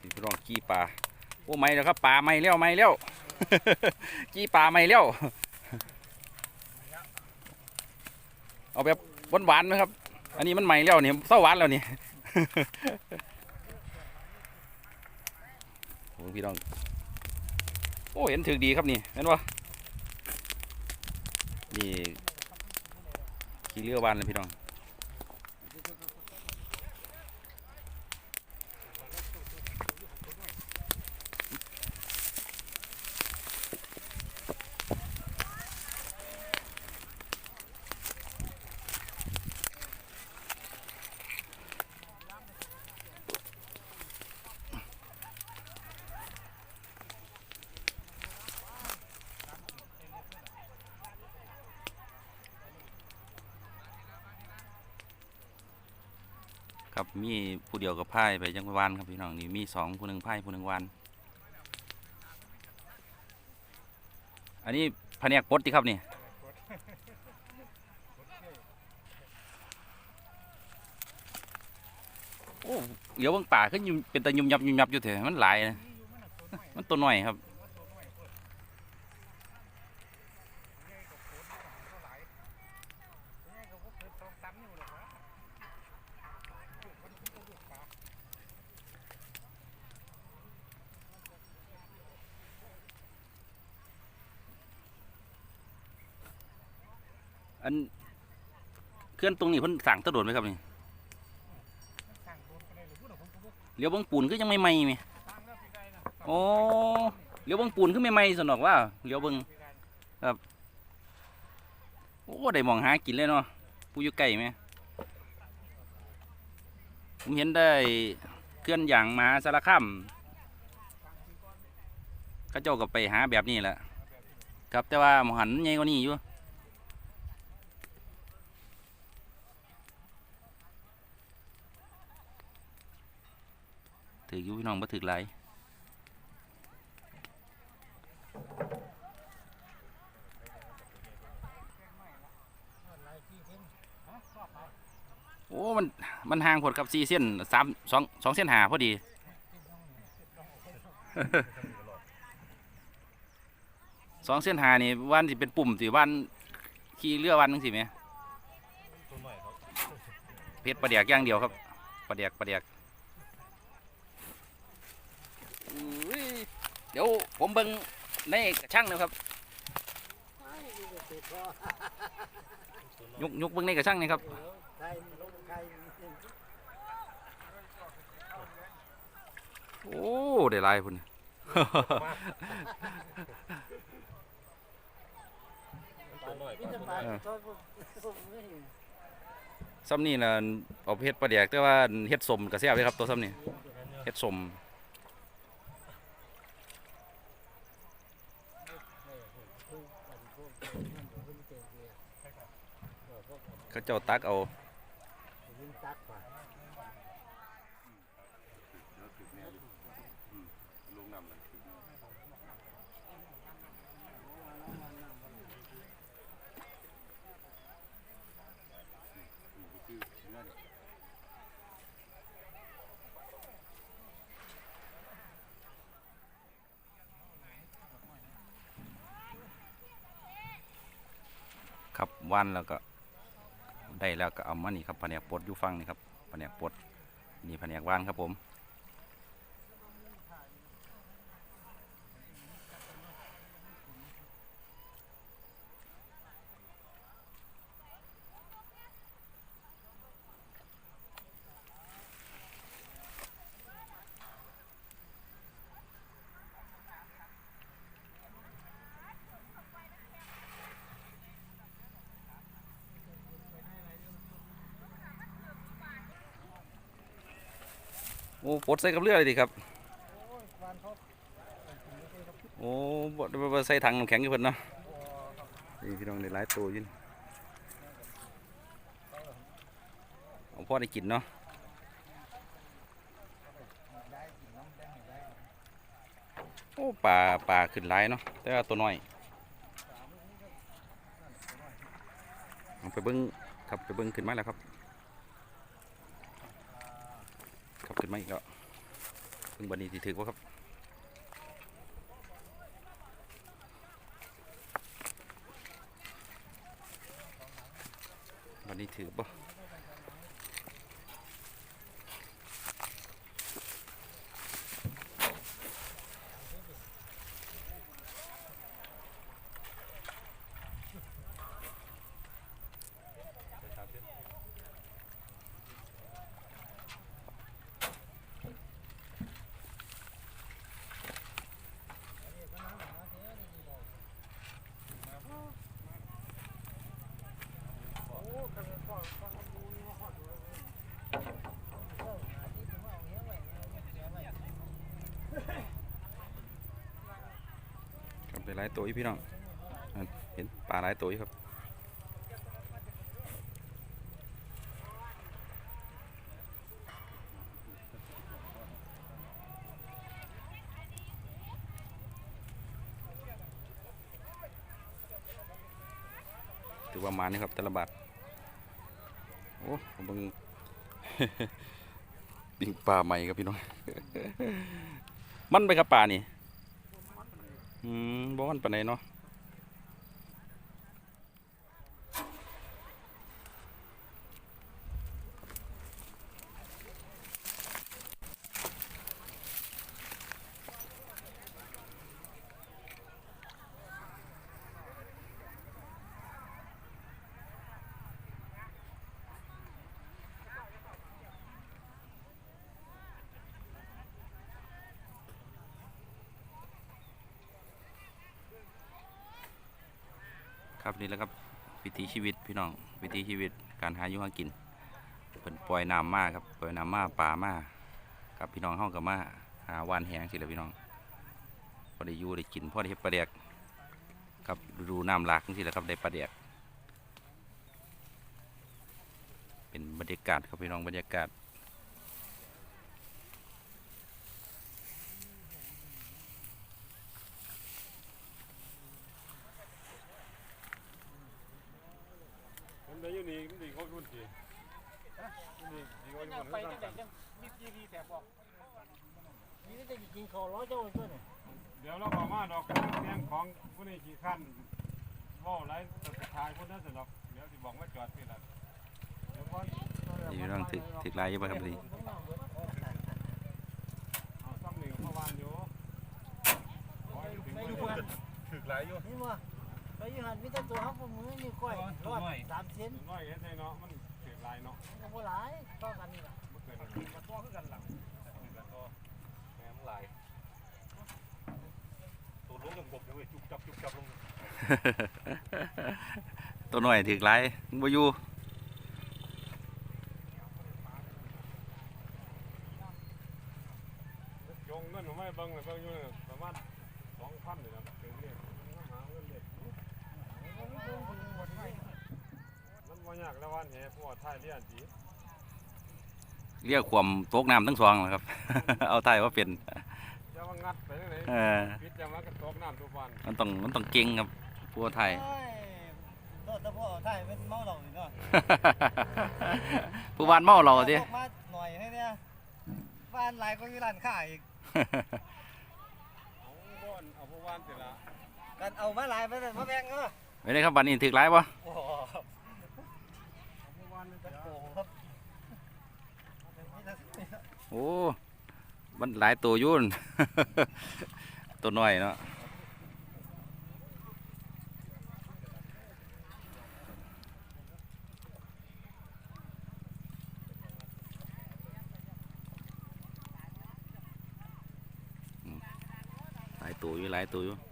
นี่พี่น้องกี้ปลาโอ้ไม่แล้วครับปลาไม่แล้วไม่แล้วกี้ปลาไม่แล้วเอาแบบหวานๆไหมครับ อันนี้มันไม่แล้วนี่เศร้าหวานแล้วนี่โอ้พี่น้อง โอ้เห็นถึกดีครับนี่เห็นปะนี่ขี้เรือวานเลยพี่น้อง ครับมีผู้เดียวกับพายไปจังหวัดวานครับพี่น้องนี่มีสองผู้หนึ่งพายผู้หนึ่งวานอันนี้แผนกปลดที่ครับนี่โอ้เดี๋ยวบางป่าขึ้นเป็นตะยุ่มยับยุ่มยับอยู่เถอะมันหลายนะมันตัวหน่อยครับ อันเคลื่อนตรงนี้เพิ่นสั่งตะโดดไหมครับนี่เลี้ยวบางปูนก็ยังไม่ไหม้ไหมโอ้เลี้ยวบางปูนก็ไม่ไหม้สนอกว่าเลี้ยวบางครับโอ้ได้มองหากินเลยเนาะผู้อยู่ใกล้ไหมผมเห็นได้เคลื่อนอย่างมหาสารคามเขาเจ้าก็ไปหาแบบนี้แหละครับแต่ว่าหมองหันใหญ่กว่านี้อยู่ ถืออยู่พี่น้องบ่ถือไรโอ้ มัน มันห่างผดกับสี่เส้นสามสองสองเส้นหาพอดี สองเส้นหานี่วันสิเป็นปุ่มสิวันขี่เรือวันนึงสิไหมเพชรประเดียกอย่างเดียวครับประเดียกประเดียก อุ้ยเดี๋ยว ผมเบิ่งในกระช่งนะครับยกยกเบิ่งในกระช่งนี่ครับโอ้ได้ลายพุ่นซ้ำนี่นะเอาเฮ็ดปลาแดกแต่ว่าเฮ็ดสมกระแซ่บเลยครับตัวซ้ำนี่เฮ็ดสม เขาเจ้าตักเอาครับ วันแล้วก็ได้แล้วก็เอามานี่ครับแผนกปลดอยู่ฟังนี่ครับแผนกปลดนี่แผนกว่านครับผม โอ้ปดใส่กับเรือเลยดิครับโอ้บ่บ่บ่ใส่ถังน้ำแข็งอยู่เพิ่นเนาะนี่พี่น้องได้หลายตัวยินเอาพ่อได้กินเนาะโอ้ปลาปลาขึ้นหลายเนาะแต่ว่าตัวน้อยเอาไปเบิ้งครับไปเบิ้งขึ้นมาแล้วครับ ครับ ขึ้นมาอีกแล้วเพิ่งบันนี้สิถือว่าครับวันนี้ถือบ่ เป็นหลายตัวอยู่พี่น้องเห็นปลาหลายตัวอยู่ครับถือว่ามานี่ครับแต่ละบาทโอ้ผมบิ่งปิงปลาใหม่ครับพี่น้อง มันไปครับปลานี่ อืมบ่มันปานใดเนาะ นี่แหละครับ วิถีชีวิตพี่น้องวิถีชีวิตการหาอยู่หากินเพิ่นปล่อยน้ำมาครับปล่อยน้ำมาป่ามาครับพี่น้องเฮาก็มาหาวานแหงสิแหละพี่น้องพอได้อยู่ได้กินพอได้เฮ็ดปลาแดกครับดูน้ำหลากจังซี่แหละครับได้ปลาแดกเป็นบรรยากาศครับพี่น้องบรรยากาศ ผมได้อยู่นี่มั นดีกว่าคนที่นี่ดีกว่าอยู่ย่างคนไปที่จังไดจังมีจีดีแต่บอกนี่ได้กินข้าวร้อยเจ้าตัวนี่เดี๋ยวเราบอกมาดอกกันเรื่องของผู้นี้กี่ขั้นเว่าไรสุดท้ายคนนั้นสนอกเดี๋ยวสิบอกว่าจอดที่ละเดี๋ยวก่อนนี่พี่น้องถึกถึกลายอยู่บ่ครับพี่เอาซ้ำหนึ่งเมื่อวานอยู่ขอให้ถึงวันนี้ถึกหลายอยู่นี่ว่า ไปอยู่หันมีแต่ตัวฮับมือนี่ก้อยรอดสามเซนน้อยเห็นได้เนาะมันถึกหลายเนาะก็บ่หลายต่อกันนี่ล่ะมันเกิดอะไรมันตัวคือกันหลังถึกกันตัวแหมมันหลายตัวลงยังบกอยู่เว้ยจุกจับจุกจับลงตัวหน่อยถึกลายบ่อยู่จงเงินผมไม่เบิ่งเลยเบิ่งอยู่เนี่ยประมาณสองพันเลยนะถึงเนี่ยหาเงินเด็ดมัน บ่ยากแล้ววันแห่พวกไทยเรียนจีเรียกความตกน้ำทั้งสองแหละครับ เอาไทยว่าเป็นจะมางัดไปทางไหนเออปิดจะมากระตกน้ำทุกวันมันต้องมันต้องเก่งครับพวกไทย โทษแต่พ่อไทยเป็นเมาเหล้านี่เนาะผู้บ้านเมาเราสิมาหน่อยให้เนี่ยบ้านหลายก็มีร้านค้าอีกเอาบ้านเอาพวกวันเสร็จละกันเอามาหลายไปเลยมาแบ่งเนาะ ไม่ได้ครับบัดนี้ถึกหลายบ่โอ้โห เอาพวกวันนี่เสีย โอ้ครับ โอ้ มันหลายตัวยุ่น ตัวน้อยเนาะหลายตัวอยู่หลายตัวอยู่